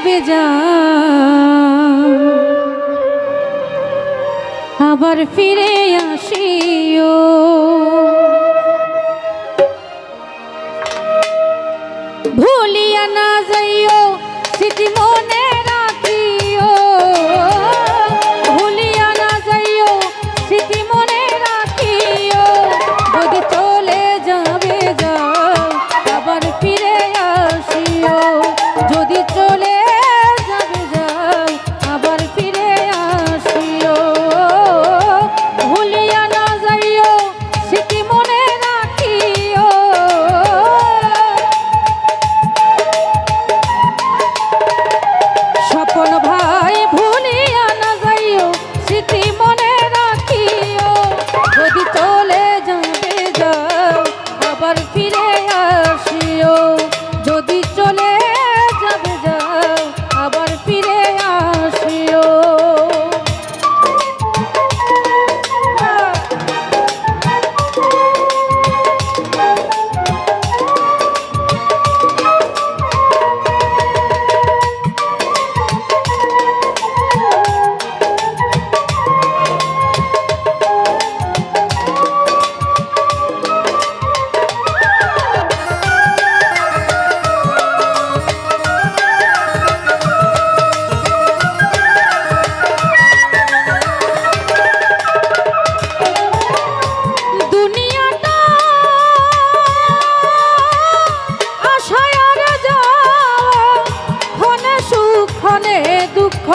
যাবে যা। আবার ফিরে আসিও। মনে দুঃখ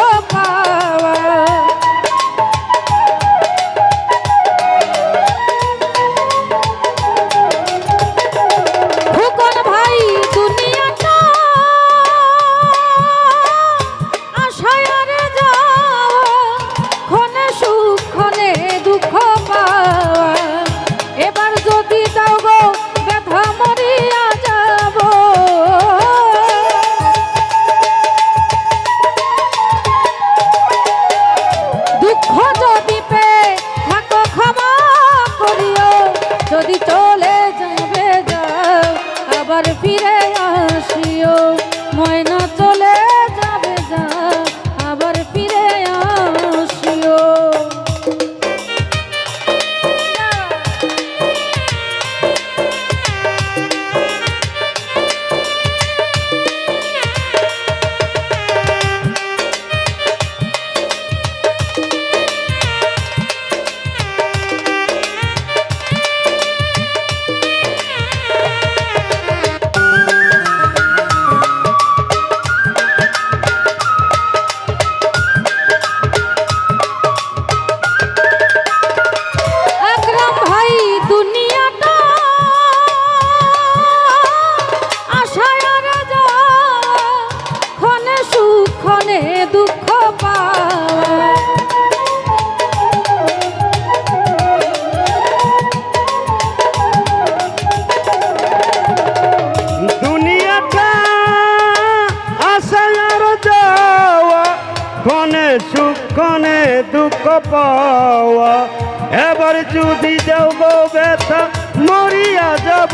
পাওয়া। এবার যদি যাও গো ব্যথা মরিয়া যাব।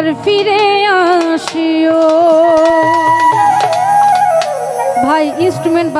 আবার ফিরে আসিও। ভাই ইনস্ট্রুমেন্ট